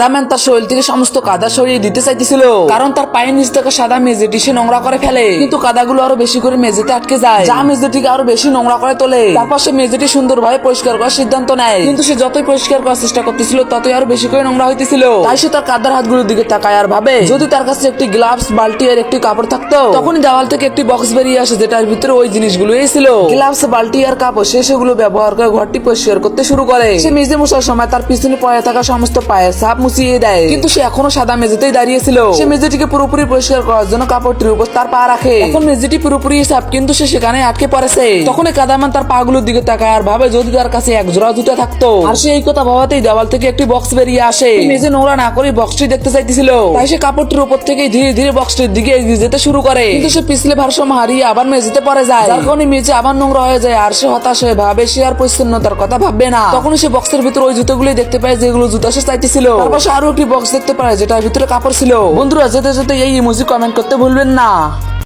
Ramen তার শরীর থেকে সমস্ত কাদা সরিয়ে দিতে চাইতেছিল। কারণ তার পায়ের নিচ থেকে সাদা মেঝেটি সে নোংরা করে ফেলে। কিন্তু কাদাগুলো আরও বেশি করে মেঝেতে আটকে যায়। যা মেঝেটিকে আরও বেশি নোংরা করে তোলে। তারপর সে মেঝেটি সুন্দরভাবে পরিষ্কার করার সিদ্ধান্ত নেয়। কিন্তু সে যতই পরিষ্কার করার চেষ্টা করতেছিল, ততই আরও বেশি করে নোংরা হইতেছিল। তাই সে তার কাদার হাতগুলোর দিকে তাকায় আর ভাবে, যদি তার কাছে একটি গ্লাভস বালতি আর একটি কাপড় থাকতো, তখনই দেওয়াল থেকে একটি বক্স বেরিয়ে আসে যেটার ভিতরে ওই জিনিসগুলো ছিল। গ্লাভস বালতি আর কাপড় সে সেগুলো ব্যবহার করে ঘরটি পরিষ্কার করতে শুরু করে। সে মেঝে মশার সময় তার পিছনে পড়ে থাকা সমস্ত পায়ের সাপ মুছিয়ে দেয়। কিন্তু সে এখনও সাদা মেঝেতেই দাঁড়িয়েছিল। সে মেঝেটিকে পুরোপুরি পরিষ্কার করার জন্য কাপড়টির উপর তার পা রাখে। এখন মেঝেটি পুরোপুরি সাপ কিন্তু সে সেখানে আটকে পড়েছে। তখন এই কাদামান তার পাগুলোর দিকে তাকায় আর ভাবে যদি তার কাছে এক জোড়া জুতা থাকতো। আর সে এই কথা ভাবাতেই দেওয়াল থেকে একটি বক্স বেরিয়ে আসে। মেঝে নোংরা না করে বক্সটি দেখতে চাইতেছিল। তাই সে কাপড়টির উপর থেকে ধীরে ধীরে বক্সটির দিকে এগিয়ে যেতে শুরু করে। কিন্তু সে পিছলে ভারসাম্য হারিয়ে আবার মেঝেতে পড়ে যায়। যার কারণে মেঝে আবার নোংরা হয়ে যায় আর সে হতাশ হয়ে ভাবে সে আর পরিচ্ছন্নতার কথা ভাববে না। তখন সে বক্সের ভিতর ওই জুতোগুলি দেখতে পায় যেগুলো জুতা সে চাইতেছিল। সে আরও একটি বক্স দেখতে পারে, যেটার ভিতরে কাপড় ছিল। বন্ধুরা, যেতে যেতে এই ইমোজি কমেন্ট করতে ভুলবেন না।